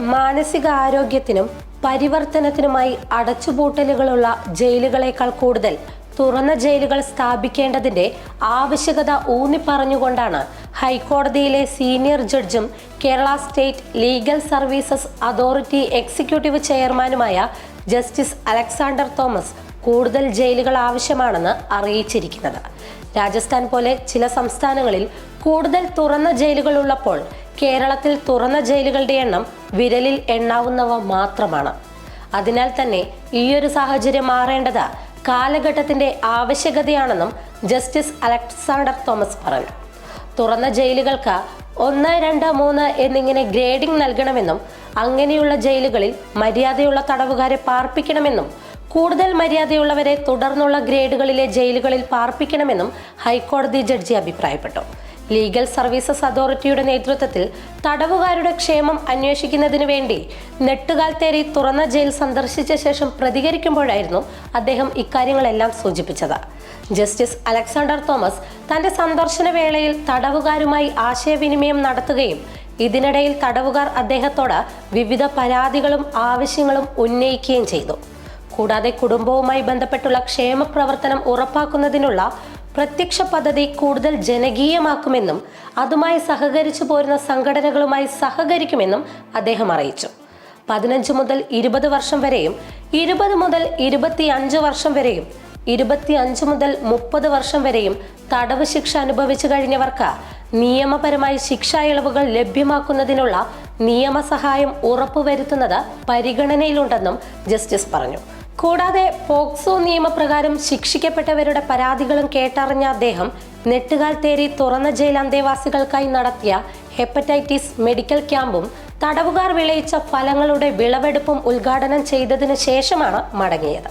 മാനസികാരോഗ്യത്തിനും പരിവർത്തനത്തിനുമായി അടച്ചുപൂട്ടലുകളുള്ള ജയിലുകളേക്കാൾ കൂടുതൽ തുറന്ന ജയിലുകൾ സ്ഥാപിക്കേണ്ടതിന്റെ ആവശ്യകത ഊന്നിപ്പറഞ്ഞുകൊണ്ടാണ് ഹൈക്കോടതിയിലെ senior ജഡ്ജും Kerala state legal services authority executive ചെയർമാനുമായ ജസ്റ്റിസ് അലക്സാണ്ടർ തോമസ് കൂടുതൽ ജയിലുകൾ ആവശ്യമാണെന്ന് അറിയിച്ചിരിക്കുന്നത്. രാജസ്ഥാൻ പോലെ ചില സംസ്ഥാനങ്ങളിൽ കൂടുതൽ തുറന്ന ജയിലുകൾ ഉള്ളപ്പോൾ കേരളത്തിൽ തുറന്ന ജയിലുകളുടെ എണ്ണം വിരലിൽ എണ്ണാവുന്നവ മാത്രമാണ്. അതിനാൽ തന്നെ ഈയൊരു സാഹചര്യം മാറേണ്ടത് കാലഘട്ടത്തിന്റെ ആവശ്യകതയാണെന്നും ജസ്റ്റിസ് അലക്സാണ്ടർ തോമസ് പറഞ്ഞു. തുറന്ന ജയിലുകൾക്ക് ഒന്ന് രണ്ട് മൂന്ന് എന്നിങ്ങനെ ഗ്രേഡിംഗ് നൽകണമെന്നും അങ്ങനെയുള്ള ജയിലുകളിൽ മര്യാദയുള്ള തടവുകാരെ പാർപ്പിക്കണമെന്നും കൂടുതൽ മര്യാദയുള്ളവരെ തുടർന്നുള്ള ഗ്രേഡുകളിലെ ജയിലുകളിൽ പാർപ്പിക്കണമെന്നും ഹൈക്കോടതി ജഡ്ജി അഭിപ്രായപ്പെട്ടു. ലീഗൽ സർവീസസ് അതോറിറ്റിയുടെ നേതൃത്വത്തിൽ തടവുകാരുടെ ക്ഷേമം അന്വേഷിക്കുന്നതിനു വേണ്ടി നെട്ടുകാൽ തേരി തുറന്ന ജയിൽ സന്ദർശിച്ച ശേഷം പ്രതികരിക്കുമ്പോഴായിരുന്നു അദ്ദേഹം ഇക്കാര്യങ്ങളെല്ലാം സൂചിപ്പിച്ചത്. ജസ്റ്റിസ് അലക്സാണ്ടർ തോമസ് തന്റെ സന്ദർശന വേളയിൽ തടവുകാരുമായി ആശയവിനിമയം നടത്തുകയും ഇതിനിടയിൽ തടവുകാർ അദ്ദേഹത്തോട് വിവിധ പരാതികളും ആവശ്യങ്ങളും ഉന്നയിക്കുകയും ചെയ്തു. കൂടാതെ കുടുംബവുമായി ബന്ധപ്പെട്ടുള്ള ക്ഷേമ പ്രവർത്തനം ഉറപ്പാക്കുന്നതിനുള്ള പ്രത്യക്ഷ പദ്ധതി കൂടുതൽ ജനകീയമാക്കുമെന്നും അതുമായി സഹകരിച്ചു പോരുന്ന സംഘടനകളുമായി സഹകരിക്കുമെന്നും അദ്ദേഹം അറിയിച്ചു. പതിനഞ്ച് മുതൽ ഇരുപത് വർഷം വരെയും ഇരുപത് മുതൽ ഇരുപത്തി അഞ്ച് വർഷം വരെയും ഇരുപത്തി അഞ്ച് മുതൽ മുപ്പത് വർഷം വരെയും തടവ് ശിക്ഷ അനുഭവിച്ചു കഴിഞ്ഞവർക്ക് നിയമപരമായി ശിക്ഷാ ഇളവുകൾ ലഭ്യമാക്കുന്നതിനുള്ള നിയമസഹായം ഉറപ്പുവരുത്തുന്നത് പരിഗണനയിലുണ്ടെന്നും ജസ്റ്റിസ് പറഞ്ഞു. കൂടാതെ പോക്സോ നിയമപ്രകാരം ശിക്ഷിക്കപ്പെട്ടവരുടെ പരാതികളും കേട്ടറിഞ്ഞ അദ്ദേഹം നെട്ടുകാൽ തേരി തുറന്ന ജയിൽ അന്തേവാസികൾക്കായി നടത്തിയ ഹെപ്പറ്റൈറ്റിസ് മെഡിക്കൽ ക്യാമ്പും തടവുകാർ വിളയിച്ച ഫലങ്ങളുടെ വിളവെടുപ്പും ഉദ്ഘാടനം ചെയ്തതിനു ശേഷമാണ് മടങ്ങിയത്.